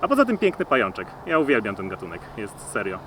A poza tym piękny pajączek. Ja uwielbiam ten gatunek. Jest serio.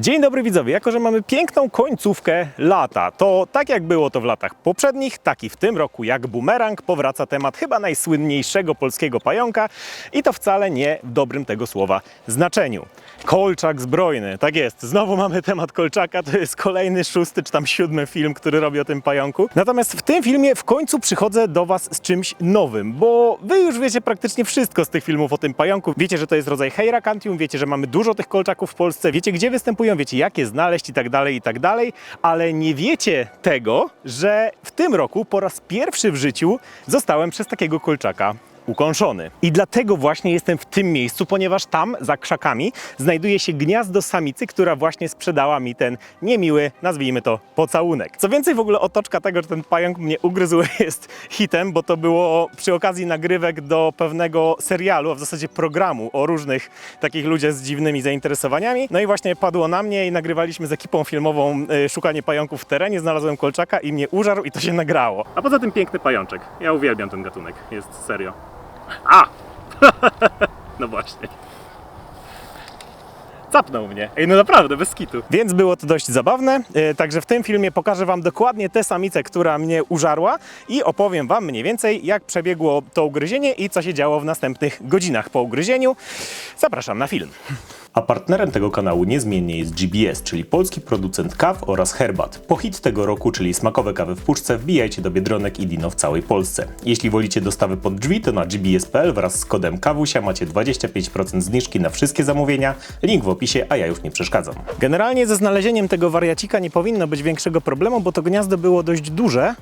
Dzień dobry widzowie, jako że mamy piękną końcówkę lata, to tak jak było to w latach poprzednich, tak i w tym roku jak bumerang powraca temat chyba najsłynniejszego polskiego pająka i to wcale nie w dobrym tego słowa znaczeniu. Kolczak zbrojny, tak jest, znowu mamy temat kolczaka, to jest kolejny szósty czy tam siódmy film, który robi o tym pająku. Natomiast w tym filmie w końcu przychodzę do Was z czymś nowym, bo Wy już wiecie praktycznie wszystko z tych filmów o tym pająku. Wiecie, że to jest rodzaj Heiracantium, wiecie, że mamy dużo tych kolczaków w Polsce, wiecie gdzie występują, wiecie jak je znaleźć i tak dalej, i tak dalej, ale nie wiecie tego, że w tym roku po raz pierwszy w życiu zostałem przez takiego kolczaka ukąszony. I dlatego właśnie jestem w tym miejscu, ponieważ tam, za krzakami, znajduje się gniazdo samicy, która właśnie sprzedała mi ten niemiły, nazwijmy to, pocałunek. Co więcej, w ogóle otoczka tego, że ten pająk mnie ugryzł jest hitem, bo to było przy okazji nagrywek do pewnego serialu, a w zasadzie programu o różnych takich ludziach z dziwnymi zainteresowaniami. No i właśnie padło na mnie i nagrywaliśmy z ekipą filmową y, szukanie pająków w terenie, znalazłem kolczaka i mnie użarł i to się nagrało. A poza tym piękny pajączek. Ja uwielbiam ten gatunek. Jest serio. A! no właśnie. Capnął mnie. Ej, no naprawdę, bez kitu. Więc było to dość zabawne. E, Także w tym filmie pokażę Wam dokładnie tę samicę, która mnie użarła i opowiem Wam mniej więcej, jak przebiegło to ugryzienie i co się działo w następnych godzinach po ugryzieniu. Zapraszam na film. A partnerem tego kanału niezmiennie jest GBS, czyli polski producent kaw oraz herbat. Po hit tego roku, czyli smakowe kawy w puszce, wbijajcie do Biedronek i Dino w całej Polsce. Jeśli wolicie dostawy pod drzwi, to na gbs.pl wraz z kodem KAWUSIA macie 25% zniżki na wszystkie zamówienia. Link w opisie, a ja już nie przeszkadzam. Generalnie ze znalezieniem tego wariacika nie powinno być większego problemu, bo to gniazdo było dość duże.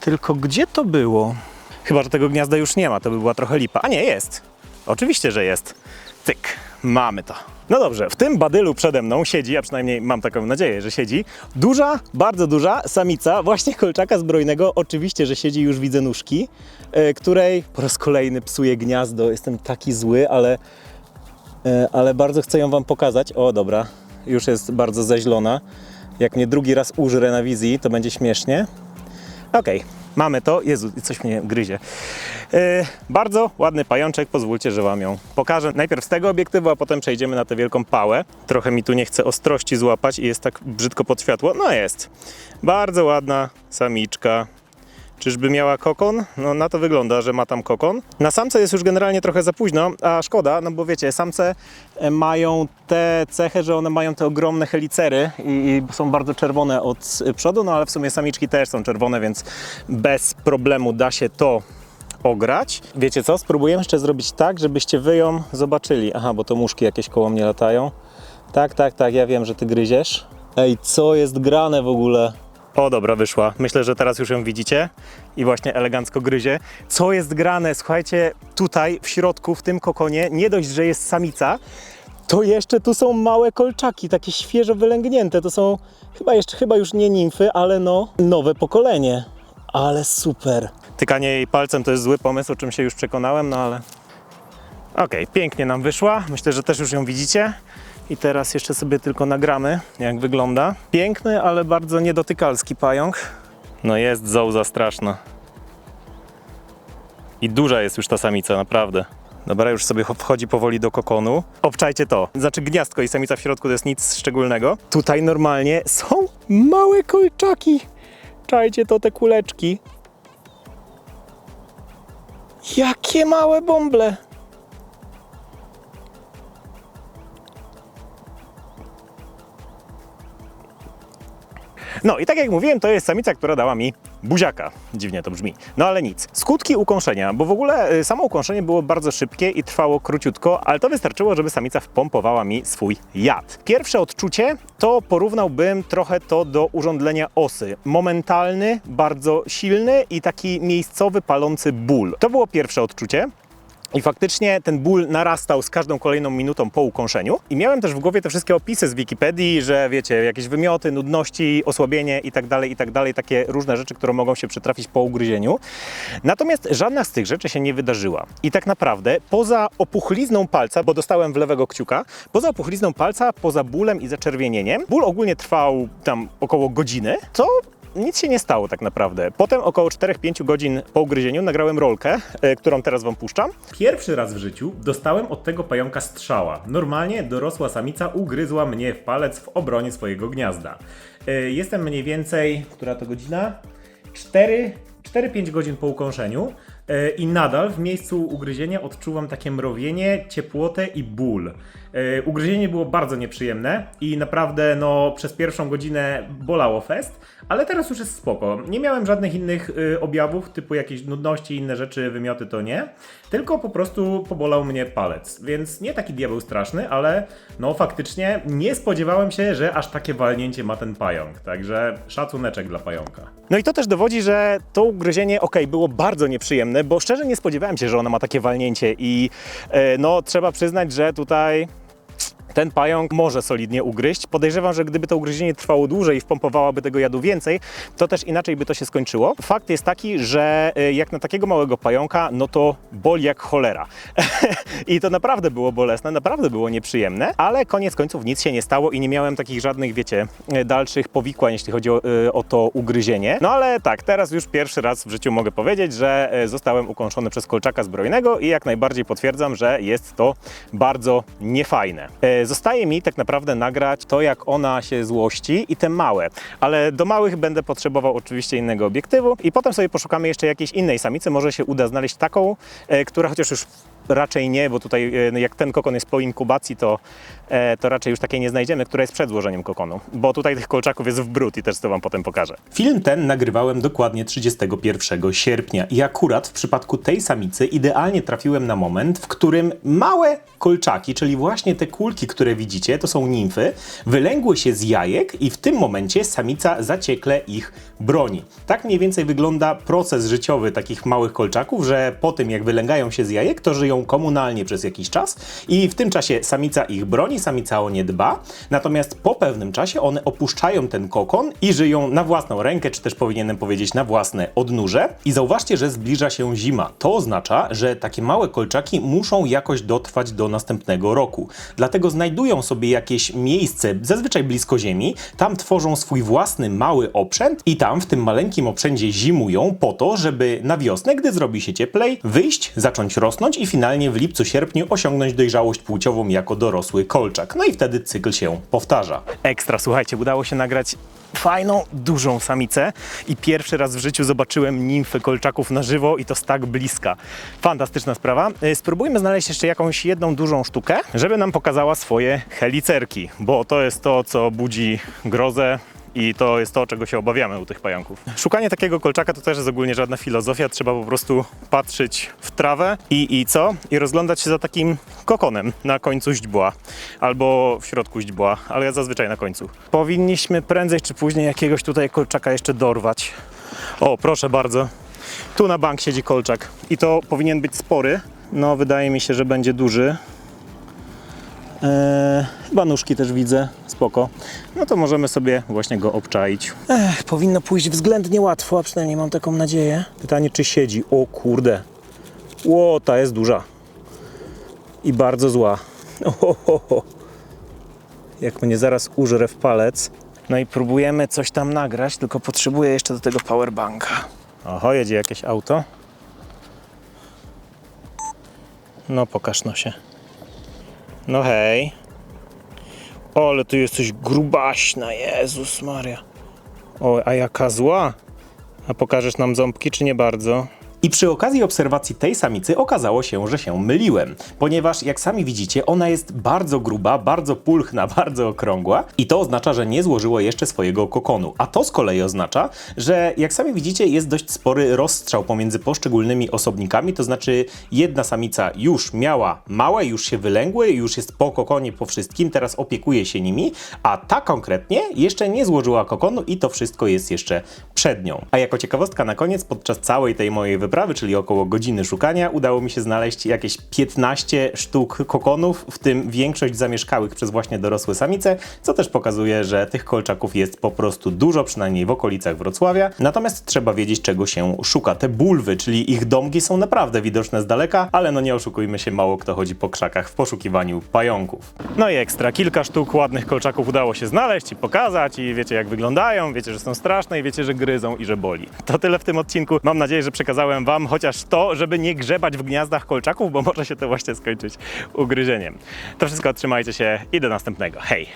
Tylko gdzie to było? Chyba, że tego gniazda już nie ma, to by była trochę lipa. A nie, jest. Oczywiście, że jest. Cyk, mamy to. No dobrze, w tym badylu przede mną siedzi, a przynajmniej mam taką nadzieję, że siedzi, duża, bardzo duża samica właśnie kolczaka zbrojnego. Oczywiście, że siedzi już widzę nóżki, e, której po raz kolejny psuje gniazdo. Jestem taki zły, ale, e, ale bardzo chcę ją wam pokazać. O, dobra, już jest bardzo zaźlona. Jak mnie drugi raz użre na wizji, to będzie śmiesznie. Okej, mamy to. Jezu, coś mnie gryzie. E, bardzo ładny pajączek, pozwólcie, że Wam ją pokażę. Najpierw z tego obiektywu, a potem przejdziemy na tę wielką pałę. Trochę mi tu nie chce ostrości złapać i jest tak brzydko pod światło. No jest. Bardzo ładna samiczka. Czyżby miała kokon? No na to wygląda, że ma tam kokon. Na samce jest już generalnie trochę za późno, a szkoda, no bo wiecie, samce e, mają te cechy, że one mają te ogromne helicery i, są bardzo czerwone od przodu, no ale w sumie samiczki też są czerwone, więc bez problemu da się to ograć. Wiecie co? Spróbujemy jeszcze zrobić tak, żebyście wy ją zobaczyli. Aha, bo to muszki jakieś koło mnie latają. Tak, tak, tak, ja wiem, że ty gryziesz. Ej, co jest grane w ogóle? O, dobra, wyszła. Myślę, że teraz już ją widzicie i właśnie elegancko gryzie. Co jest grane? Słuchajcie, tutaj w środku, w tym kokonie, nie dość, że jest samica, to jeszcze tu są małe kolczaki, takie świeżo wylęgnięte. To są chyba jeszcze, chyba już nie nimfy, ale no, nowe pokolenie. Ale super. Tykanie jej palcem to jest zły pomysł, o czym się już przekonałem, no ale... Okej, pięknie nam wyszła. Myślę, że też już ją widzicie. I teraz jeszcze sobie tylko nagramy, jak wygląda. Piękny, ale bardzo niedotykalski pająk. No jest zołza straszna. I duża jest już ta samica, naprawdę. Dobra, już sobie wchodzi powoli do kokonu. Obczajcie to. Znaczy gniazdko i samica w środku to jest nic szczególnego. Tutaj normalnie są małe kolczaki. Czajcie to, te kuleczki. Jakie małe bąble. No i tak jak mówiłem, to jest samica, która dała mi buziaka. Dziwnie to brzmi. No ale nic. Skutki ukąszenia, bo w ogóle y, samo ukąszenie było bardzo szybkie i trwało króciutko, ale to wystarczyło, żeby samica wpompowała mi swój jad. Pierwsze odczucie to porównałbym trochę to do urządlenia osy. Momentalny, bardzo silny i taki miejscowy, palący ból. To było pierwsze odczucie. I faktycznie ten ból narastał z każdą kolejną minutą po ukąszeniu. I miałem też w głowie te wszystkie opisy z Wikipedii, że wiecie, jakieś wymioty, nudności, osłabienie i tak dalej, i tak takie różne rzeczy, które mogą się przytrafić po ugryzieniu. Natomiast żadna z tych rzeczy się nie wydarzyła. I tak naprawdę poza opuchlizną palca, bo dostałem w lewego kciuka, poza opuchlizną palca, poza bólem i zaczerwienieniem, ból ogólnie trwał tam około godziny, co nic się nie stało tak naprawdę. Potem około 4-5 godzin po ugryzieniu nagrałem rolkę, e, którą teraz wam puszczam. Pierwszy raz w życiu dostałem od tego pająka strzała. Normalnie dorosła samica ugryzła mnie w palec w obronie swojego gniazda. E, Jestem mniej więcej, która to godzina? 4 4-5 godzin po ukąszeniu e, i nadal w miejscu ugryzienia odczuwam takie mrowienie, ciepłotę i ból. E, Ugryzienie było bardzo nieprzyjemne i naprawdę no, przez pierwszą godzinę bolało fest, ale teraz już jest spoko. Nie miałem żadnych innych y, objawów, typu jakieś nudności, inne rzeczy, wymioty to nie, tylko po prostu pobolał mnie palec, więc nie taki diabeł straszny, ale no faktycznie nie spodziewałem się, że aż takie walnięcie ma ten pająk, także szacuneczek dla pająka. No i to też dowodzi, że to ugryzienie, okej, było bardzo nieprzyjemne, bo szczerze nie spodziewałem się, że ona ma takie walnięcie i e, no trzeba przyznać, że tutaj ten pająk może solidnie ugryźć. Podejrzewam, że gdyby to ugryzienie trwało dłużej i wpompowałaby tego jadu więcej, to też inaczej by to się skończyło. Fakt jest taki, że e, jak na takiego małego pająka, no to boli jak cholera. I to naprawdę było bolesne, naprawdę było nieprzyjemne, ale koniec końców nic się nie stało i nie miałem takich żadnych, wiecie, e, dalszych powikłań, jeśli chodzi o, e, o to ugryzienie. No ale tak, teraz już pierwszy raz w życiu mogę powiedzieć, że zostałem ukąszony przez kolczaka zbrojnego i jak najbardziej potwierdzam, że jest to bardzo niefajne. Zostaje mi tak naprawdę nagrać to, jak ona się złości i te małe, ale do małych będę potrzebował oczywiście innego obiektywu i potem sobie poszukamy jeszcze jakiejś innej samicy, może się uda znaleźć taką, e, która chociaż już raczej nie, bo tutaj e, jak ten kokon jest po inkubacji, to, to raczej już takiej nie znajdziemy, która jest przed złożeniem kokonu, bo tutaj tych kolczaków jest w brud i też to wam potem pokażę. Film ten nagrywałem dokładnie 31 sierpnia i akurat w przypadku tej samicy idealnie trafiłem na moment, w którym małe kolczaki, czyli właśnie te kulki, które widzicie, to są nimfy, wylęgły się z jajek i w tym momencie samica zaciekle ich broni. Tak mniej więcej wygląda proces życiowy takich małych kolczaków, że po tym jak wylęgają się z jajek, to żyją komunalnie przez jakiś czas i w tym czasie samica ich broni, samica o nie dba, natomiast po pewnym czasie one opuszczają ten kokon i żyją na własną rękę, czy też powinienem powiedzieć na własne odnóże. I zauważcie, że zbliża się zima. To oznacza, że takie małe kolczaki muszą jakoś dotrwać do następnego roku. Dlatego znajdują sobie jakieś miejsce, zazwyczaj blisko ziemi, tam tworzą swój własny mały oprzęt i tam w tym maleńkim oprzędzie zimują po to, żeby na wiosnę, gdy zrobi się cieplej, wyjść, zacząć rosnąć i finalnie w lipcu, sierpniu osiągnąć dojrzałość płciową jako dorosły kolczak. No i wtedy cykl się powtarza. Ekstra, słuchajcie, udało się nagrać fajną, dużą samicę i pierwszy raz w życiu zobaczyłem nimfy kolczaków na żywo i to z tak bliska. Fantastyczna sprawa. Y, Spróbujmy znaleźć jeszcze jakąś jedną dużą sztukę, żeby nam pokazała swoje helicerki, bo to jest to, co budzi grozę i to jest to, czego się obawiamy u tych pająków. Szukanie takiego kolczaka to też jest ogólnie żadna filozofia. Trzeba po prostu patrzeć w trawę i, i co? I rozglądać się za takim kokonem na końcu źdźbła albo w środku źdźbła, ale ja zazwyczaj na końcu. Powinniśmy prędzej czy później jakiegoś tutaj kolczaka jeszcze dorwać. O, proszę bardzo. Tu na bank siedzi kolczak i to powinien być spory. No, wydaje mi się, że będzie duży. Eee, chyba nóżki też widzę, spoko. No to możemy sobie właśnie go obczaić. Ech, powinno pójść względnie łatwo, a przynajmniej mam taką nadzieję. Pytanie, czy siedzi? O kurde. Ło, ta jest duża. I bardzo zła. Ohoho. Jak mnie zaraz użre w palec. No i próbujemy coś tam nagrać, tylko potrzebuję jeszcze do tego powerbanka. Oho, jedzie jakieś auto. No pokaż no się. No hej. O, ale ty jesteś grubaśna, Jezus Maria. O, a jaka zła. A pokażesz nam ząbki, czy nie bardzo? I przy okazji obserwacji tej samicy okazało się, że się myliłem, ponieważ jak sami widzicie, ona jest bardzo gruba, bardzo pulchna, bardzo okrągła i to oznacza, że nie złożyło jeszcze swojego kokonu. A to z kolei oznacza, że jak sami widzicie, jest dość spory rozstrzał pomiędzy poszczególnymi osobnikami, to znaczy jedna samica już miała małe, już się wylęgły, już jest po kokonie po wszystkim, teraz opiekuje się nimi, a ta konkretnie jeszcze nie złożyła kokonu i to wszystko jest jeszcze przed nią. A jako ciekawostka na koniec, podczas całej tej mojej wyprawy wyprawy, czyli około godziny szukania, udało mi się znaleźć jakieś 15 sztuk kokonów, w tym większość zamieszkałych przez właśnie dorosłe samice, co też pokazuje, że tych kolczaków jest po prostu dużo, przynajmniej w okolicach Wrocławia. Natomiast trzeba wiedzieć, czego się szuka. Te bulwy, czyli ich domki są naprawdę widoczne z daleka, ale no nie oszukujmy się, mało kto chodzi po krzakach w poszukiwaniu pająków. No i ekstra, kilka sztuk ładnych kolczaków udało się znaleźć i pokazać i wiecie jak wyglądają, wiecie, że są straszne i wiecie, że gryzą i że boli. To tyle w tym odcinku. Mam nadzieję, że przekazałem wam chociaż to, żeby nie grzebać w gniazdach kolczaków, bo może się to właśnie skończyć ugryzieniem. To wszystko, trzymajcie się i do następnego. Hej!